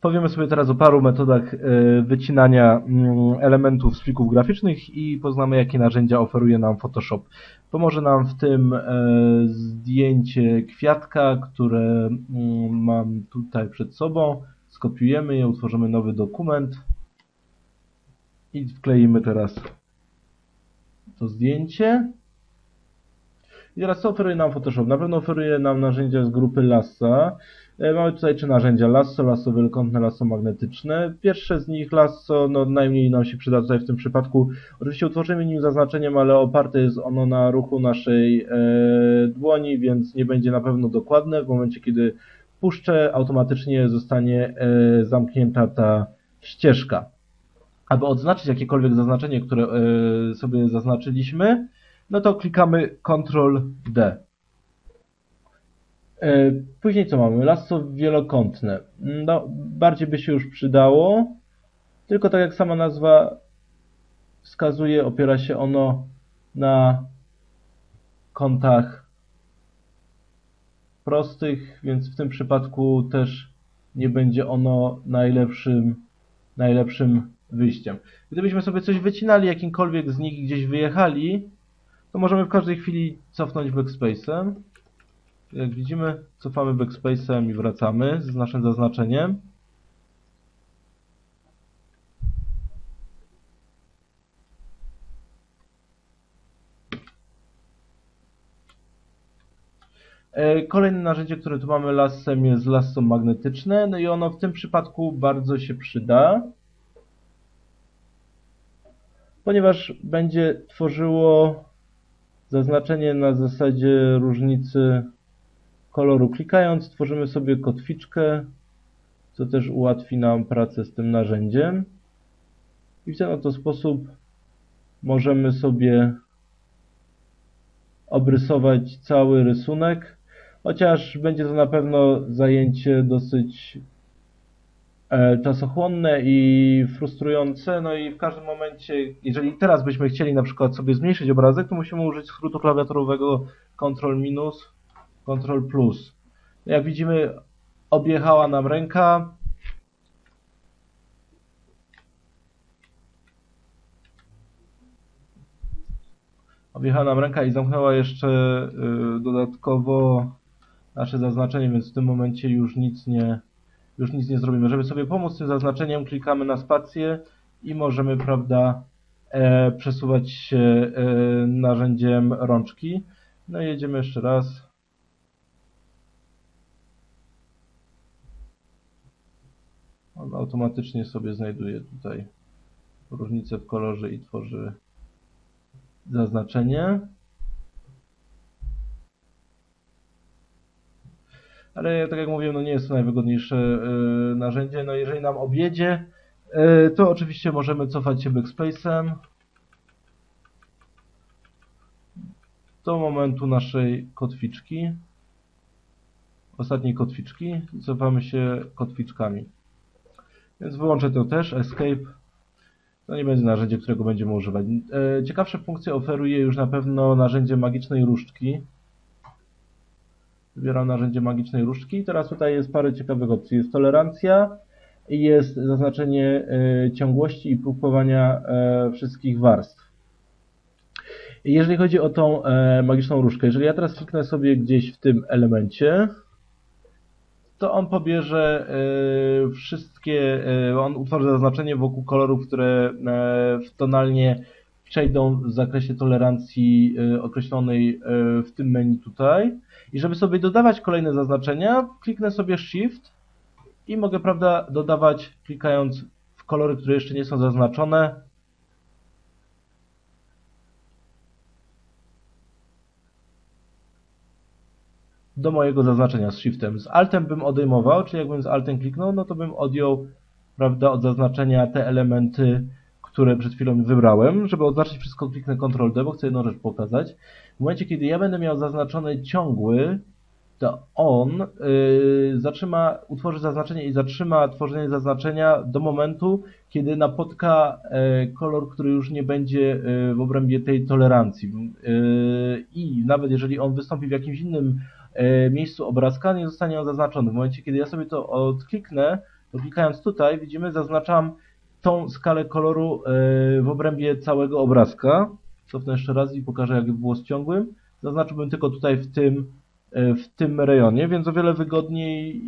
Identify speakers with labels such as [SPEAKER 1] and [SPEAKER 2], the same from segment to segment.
[SPEAKER 1] Powiemy sobie teraz o paru metodach e, wycinania mm, elementów z plików graficznych i poznamy, jakie narzędzia oferuje nam Photoshop. Pomoże nam w tym e, zdjęcie kwiatka, które mm, mam tutaj przed sobą. Skopiujemy je, utworzymy nowy dokument i wkleimy teraz to zdjęcie. I teraz co oferuje nam Photoshop? Na pewno oferuje nam narzędzia z grupy Lassa. E, Mamy tutaj trzy narzędzia, lasso, lasso wielokątne, lasso magnetyczne. Pierwsze z nich, lasso, no najmniej nam się przyda tutaj w tym przypadku. Oczywiście utworzymy nim zaznaczeniem, ale oparte jest ono na ruchu naszej e, dłoni, więc nie będzie na pewno dokładne. W momencie, kiedy puszczę, automatycznie zostanie e, zamknięta ta ścieżka. Aby odznaczyć jakiekolwiek zaznaczenie, które e, sobie zaznaczyliśmy, no to klikamy Ctrl D. E, Później co mamy? Lasso wielokątne. No, bardziej by się już przydało, tylko tak jak sama nazwa wskazuje, opiera się ono na kątach prostych, więc w tym przypadku też nie będzie ono najlepszym, najlepszym wyjściem. Gdybyśmy sobie coś wycinali, jakimkolwiek z nich gdzieś wyjechali, to możemy w każdej chwili cofnąć backspace'em. Jak widzimy, cofamy backspace'em i wracamy z naszym zaznaczeniem. E, Kolejne narzędzie, które tu mamy lassem jest lasso magnetyczne, no i ono w tym przypadku bardzo się przyda, ponieważ będzie tworzyło zaznaczenie na zasadzie różnicy koloru. Klikając tworzymy sobie kotwiczkę, co też ułatwi nam pracę z tym narzędziem. I w ten oto sposób możemy sobie obrysować cały rysunek, chociaż będzie to na pewno zajęcie dosyć czasochłonne i frustrujące, no i w każdym momencie, jeżeli teraz byśmy chcieli na przykład sobie zmniejszyć obrazek, to musimy użyć skrótu klawiaturowego Ctrl minus, Ctrl plus. Jak widzimy, objechała nam ręka. Objechała nam ręka i zamknęła jeszcze y, dodatkowo nasze zaznaczenie, więc w tym momencie już nic nie, już nic nie zrobimy. Żeby sobie pomóc tym zaznaczeniem, klikamy na spację i możemy, prawda, e, przesuwać się e, narzędziem rączki. No i jedziemy jeszcze raz. On automatycznie sobie znajduje tutaj różnicę w kolorze i tworzy zaznaczenie. Ale tak jak mówiłem, no nie jest to najwygodniejsze y, narzędzie. No jeżeli nam objedzie, y, to oczywiście możemy cofać się backspace'em do momentu naszej kotwiczki, ostatniej kotwiczki i cofamy się kotwiczkami. Więc wyłączę to też, Escape. To nie będzie narzędzie, którego będziemy używać. E, Ciekawsze funkcje oferuje już na pewno narzędzie magicznej różdżki. Wybieram narzędzie magicznej różdżki. Teraz tutaj jest parę ciekawych opcji. Jest tolerancja jest zaznaczenie e, ciągłości i próbowania e, wszystkich warstw. Jeżeli chodzi o tą magiczną różdżkę, jeżeli ja teraz kliknę sobie gdzieś w tym elemencie, to on pobierze wszystkie, on utworzy zaznaczenie wokół kolorów, które y, tonalnie przejdą w zakresie tolerancji y, określonej y, w tym menu tutaj. I żeby sobie dodawać kolejne zaznaczenia, kliknę sobie Shift i mogę, prawda, dodawać klikając w kolory, które jeszcze nie są zaznaczone. do mojego zaznaczenia z Shiftem. Z Altem bym odejmował, czyli jakbym z Altem kliknął, no to bym odjął, prawda, od zaznaczenia te elementy, które przed chwilą wybrałem. Żeby oznaczyć wszystko, kliknę Ctrl D, bo chcę jedną rzecz pokazać. W momencie, kiedy ja będę miał zaznaczony ciągły, to on yy, zatrzyma, utworzy zaznaczenie i zatrzyma tworzenie zaznaczenia do momentu, kiedy napotka yy, kolor, który już nie będzie yy, w obrębie tej tolerancji. Yy, I nawet jeżeli on wystąpi w jakimś innym e, miejscu obrazka, nie zostanie on zaznaczony. W momencie, kiedy ja sobie to odkliknę, Bo klikając tutaj, widzimy, zaznaczam tą skalę koloru w obrębie całego obrazka. Cofnę jeszcze raz i pokażę, jakby było z ciągłym. Zaznaczyłbym tylko tutaj w tym, w tym rejonie, więc o wiele wygodniej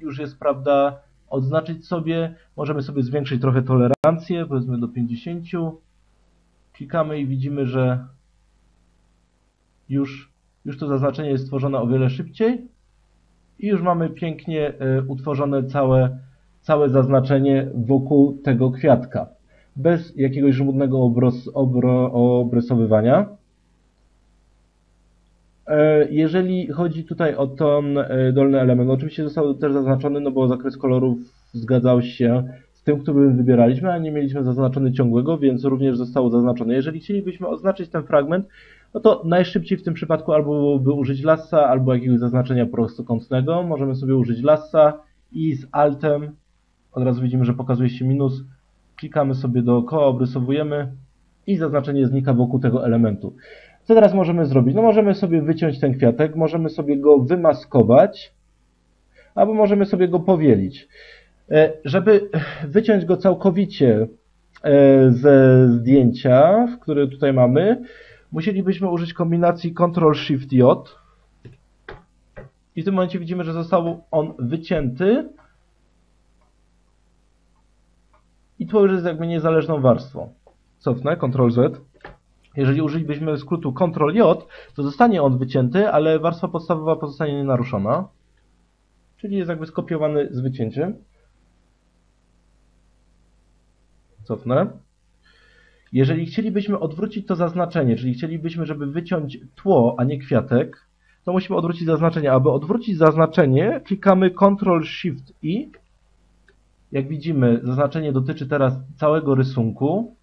[SPEAKER 1] już jest, prawda, odznaczyć sobie. Możemy sobie zwiększyć trochę tolerancję, powiedzmy do 50. Klikamy i widzimy, że już, już to zaznaczenie jest stworzone o wiele szybciej i już mamy pięknie e, utworzone całe, całe zaznaczenie wokół tego kwiatka. Bez jakiegoś żmudnego obros, obro, obrysowywania. E, jeżeli chodzi tutaj o ten e, dolny element, oczywiście został też zaznaczony, no bo zakres kolorów zgadzał się z tym, który wybieraliśmy, a nie mieliśmy zaznaczony ciągłego, więc również zostało zaznaczone. Jeżeli chcielibyśmy oznaczyć ten fragment, no to najszybciej w tym przypadku albo byłoby użyć lassa, albo jakiegoś zaznaczenia prostokątnego. Możemy sobie użyć lassa i z altem, od razu widzimy, że pokazuje się minus, klikamy sobie dookoła, obrysowujemy i zaznaczenie znika wokół tego elementu. Co teraz możemy zrobić? No możemy sobie wyciąć ten kwiatek, możemy sobie go wymaskować, albo możemy sobie go powielić. E, żeby wyciąć go całkowicie e, ze zdjęcia, które tutaj mamy, musielibyśmy użyć kombinacji Ctrl-Shift-J i w tym momencie widzimy, że został on wycięty i jest jakby niezależną warstwą. Cofnę, Ctrl-Z. Jeżeli użylibyśmy skrótu Ctrl-J, to zostanie on wycięty, ale warstwa podstawowa pozostanie nienaruszona. Czyli jest jakby skopiowany z wycięciem. Cofnę. Jeżeli chcielibyśmy odwrócić to zaznaczenie, czyli chcielibyśmy, żeby wyciąć tło, a nie kwiatek, to musimy odwrócić zaznaczenie. Aby odwrócić zaznaczenie, klikamy Ctrl-Shift-I. Jak widzimy, zaznaczenie dotyczy teraz całego rysunku.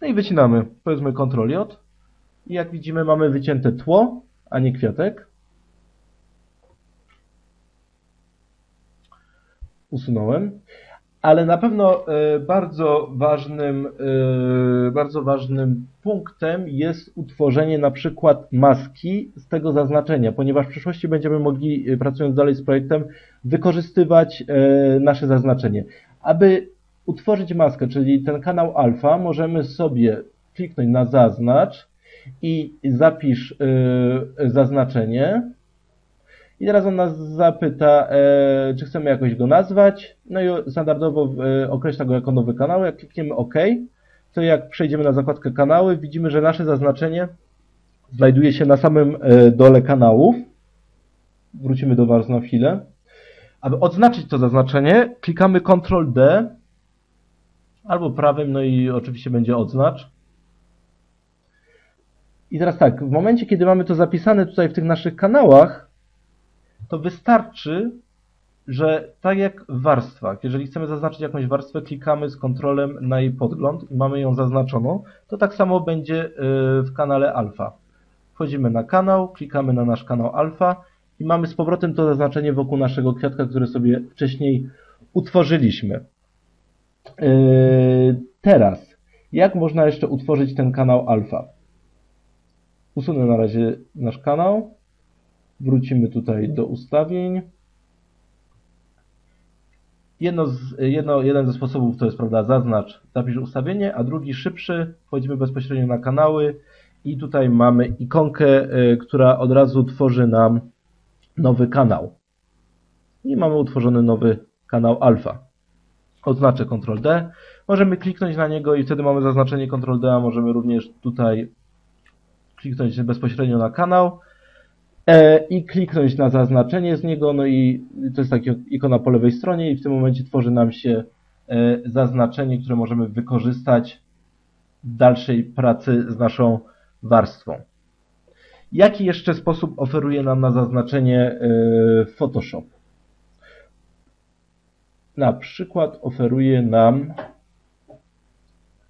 [SPEAKER 1] No i wycinamy, powiedzmy Ctrl-J. I jak widzimy, mamy wycięte tło, a nie kwiatek. Usunąłem ale na pewno e, bardzo ważnym, e, bardzo ważnym punktem jest utworzenie na przykład maski z tego zaznaczenia, ponieważ w przyszłości będziemy mogli, e, pracując dalej z projektem, wykorzystywać nasze zaznaczenie. Aby utworzyć maskę, czyli ten kanał alfa, możemy sobie kliknąć na zaznacz i zapisz zaznaczenie i teraz on nas zapyta, e, czy chcemy jakoś go nazwać. No i standardowo e, określa go jako nowy kanał. Jak klikniemy OK, to jak przejdziemy na zakładkę kanały, widzimy, że nasze zaznaczenie znajduje się na samym e, dole kanałów. Wrócimy do Was na chwilę. Aby odznaczyć to zaznaczenie, klikamy Ctrl D albo prawym, no i oczywiście będzie odznacz. I teraz tak, w momencie, kiedy mamy to zapisane tutaj w tych naszych kanałach, to wystarczy, że tak jak w warstwach, jeżeli chcemy zaznaczyć jakąś warstwę, klikamy z kontrolem na jej podgląd i mamy ją zaznaczoną, to tak samo będzie y, w kanale alfa. Wchodzimy na kanał, klikamy na nasz kanał alfa i mamy z powrotem to zaznaczenie wokół naszego kwiatka, które sobie wcześniej utworzyliśmy. Y, teraz, jak można jeszcze utworzyć ten kanał alfa? Usunę na razie nasz kanał. Wrócimy tutaj do ustawień. Jedno z, jedno, jeden ze sposobów to jest prawda, zaznacz, zapisz ustawienie, a drugi szybszy, wchodzimy bezpośrednio na kanały i tutaj mamy ikonkę, y, która od razu tworzy nam nowy kanał. I mamy utworzony nowy kanał alfa. Odznaczę Ctrl D. Możemy kliknąć na niego i wtedy mamy zaznaczenie Ctrl D, a możemy również tutaj kliknąć bezpośrednio na kanał i kliknąć na zaznaczenie z niego, no i to jest taka ikona po lewej stronie i w tym momencie tworzy nam się e, zaznaczenie, które możemy wykorzystać w dalszej pracy z naszą warstwą. Jaki jeszcze sposób oferuje nam na zaznaczenie e, Photoshop? Na przykład oferuje nam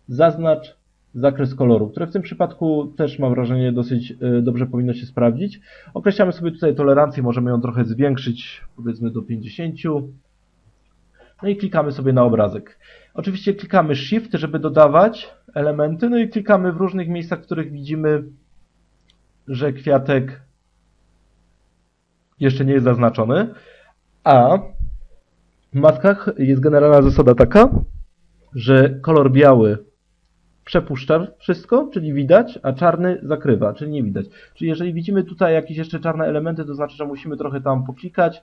[SPEAKER 1] zaznacz zakres koloru, które w tym przypadku też mam wrażenie dosyć e, dobrze powinno się sprawdzić. Określamy sobie tutaj tolerancję, możemy ją trochę zwiększyć, powiedzmy do 50. No i klikamy sobie na obrazek. Oczywiście klikamy Shift, żeby dodawać elementy, no i klikamy w różnych miejscach, w których widzimy, że kwiatek jeszcze nie jest zaznaczony. A W maskach jest generalna zasada taka, że kolor biały przepuszcza wszystko, czyli widać, a czarny zakrywa, czyli nie widać. Czyli jeżeli widzimy tutaj jakieś jeszcze czarne elementy, to znaczy, że musimy trochę tam poklikać,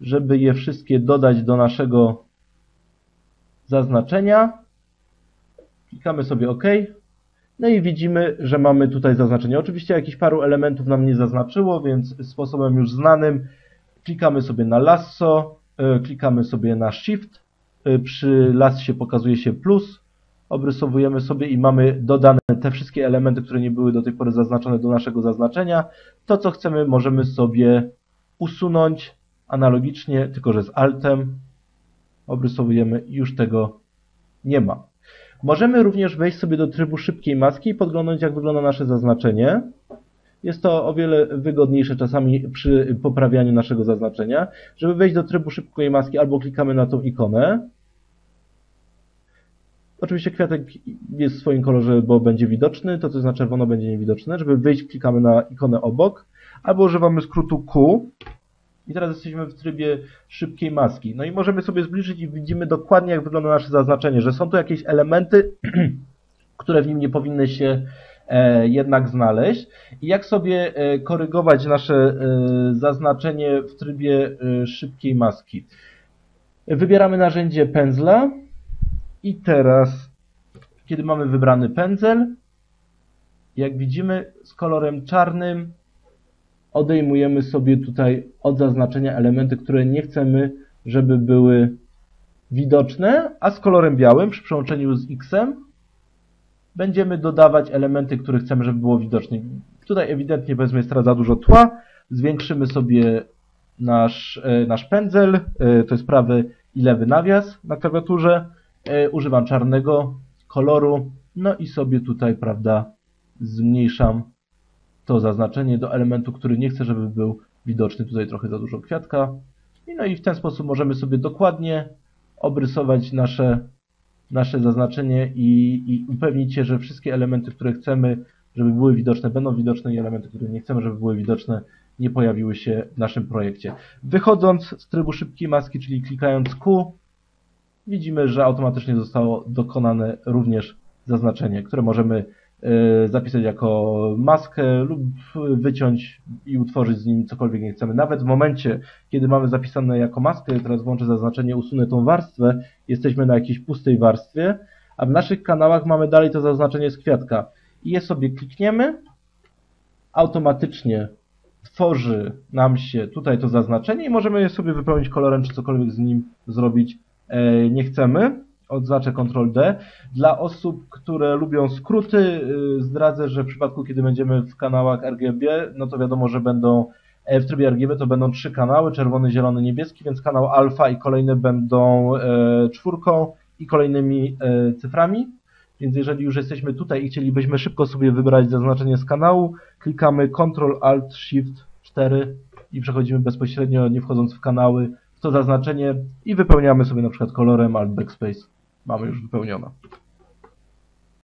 [SPEAKER 1] żeby je wszystkie dodać do naszego zaznaczenia. Klikamy sobie OK. No i widzimy, że mamy tutaj zaznaczenie. Oczywiście jakichś paru elementów nam nie zaznaczyło, więc sposobem już znanym klikamy sobie na lasso, e, klikamy sobie na shift. E, przy lassie pokazuje się plus. Obrysowujemy sobie i mamy dodane te wszystkie elementy, które nie były do tej pory zaznaczone do naszego zaznaczenia. To, co chcemy, możemy sobie usunąć analogicznie, tylko że z altem. Obrysowujemy już tego nie ma. Możemy również wejść sobie do trybu szybkiej maski i podglądać, jak wygląda nasze zaznaczenie. Jest to o wiele wygodniejsze czasami przy poprawianiu naszego zaznaczenia. Żeby wejść do trybu szybkiej maski, albo klikamy na tą ikonę. Oczywiście kwiatek jest w swoim kolorze, bo będzie widoczny, to co jest na czerwono będzie niewidoczne. Żeby wyjść, klikamy na ikonę obok, albo używamy skrótu Q i teraz jesteśmy w trybie szybkiej maski. No i możemy sobie zbliżyć i widzimy dokładnie, jak wygląda nasze zaznaczenie, że są tu jakieś elementy, które w nim nie powinny się e, jednak znaleźć. I jak sobie e, korygować nasze e, zaznaczenie w trybie szybkiej maski. Wybieramy narzędzie pędzla i teraz, kiedy mamy wybrany pędzel, jak widzimy z kolorem czarnym odejmujemy sobie tutaj od zaznaczenia elementy, które nie chcemy, żeby były widoczne, a z kolorem białym przy przełączeniu z X będziemy dodawać elementy, które chcemy, żeby było widoczne. Tutaj ewidentnie powiedzmy jest teraz za dużo tła, zwiększymy sobie nasz, e, nasz pędzel, e, to jest prawy i lewy nawias na klawiaturze, używam czarnego koloru, no i sobie tutaj, prawda, zmniejszam to zaznaczenie do elementu, który nie chcę, żeby był widoczny. Tutaj trochę za dużo kwiatka. I no i w ten sposób możemy sobie dokładnie obrysować nasze, nasze zaznaczenie i, i upewnić się, że wszystkie elementy, które chcemy, żeby były widoczne, będą widoczne i elementy, które nie chcemy, żeby były widoczne, nie pojawiły się w naszym projekcie. Wychodząc z trybu szybkiej maski, czyli klikając Q, widzimy, że automatycznie zostało dokonane również zaznaczenie, które możemy E, zapisać jako maskę lub wyciąć i utworzyć z nim cokolwiek nie chcemy. Nawet w momencie, kiedy mamy zapisane jako maskę, teraz włączę zaznaczenie, usunę tą warstwę, jesteśmy na jakiejś pustej warstwie, a w naszych kanałach mamy dalej to zaznaczenie z kwiatka. I je sobie klikniemy, automatycznie tworzy nam się tutaj to zaznaczenie i możemy je sobie wypełnić kolorem, czy cokolwiek z nim zrobić nie chcemy odznaczę Ctrl D. Dla osób, które lubią skróty, y, zdradzę, że w przypadku, kiedy będziemy w kanałach RGB, no to wiadomo, że będą e, w trybie RGB to będą trzy kanały, czerwony, zielony, niebieski, więc kanał alfa i kolejne będą e, czwórką i kolejnymi e, cyframi. Więc jeżeli już jesteśmy tutaj i chcielibyśmy szybko sobie wybrać zaznaczenie z kanału, klikamy Ctrl Alt Shift 4 i przechodzimy bezpośrednio, nie wchodząc w kanały, to zaznaczenie i wypełniamy sobie na przykład kolorem Alt Backspace mamy już wypełnione.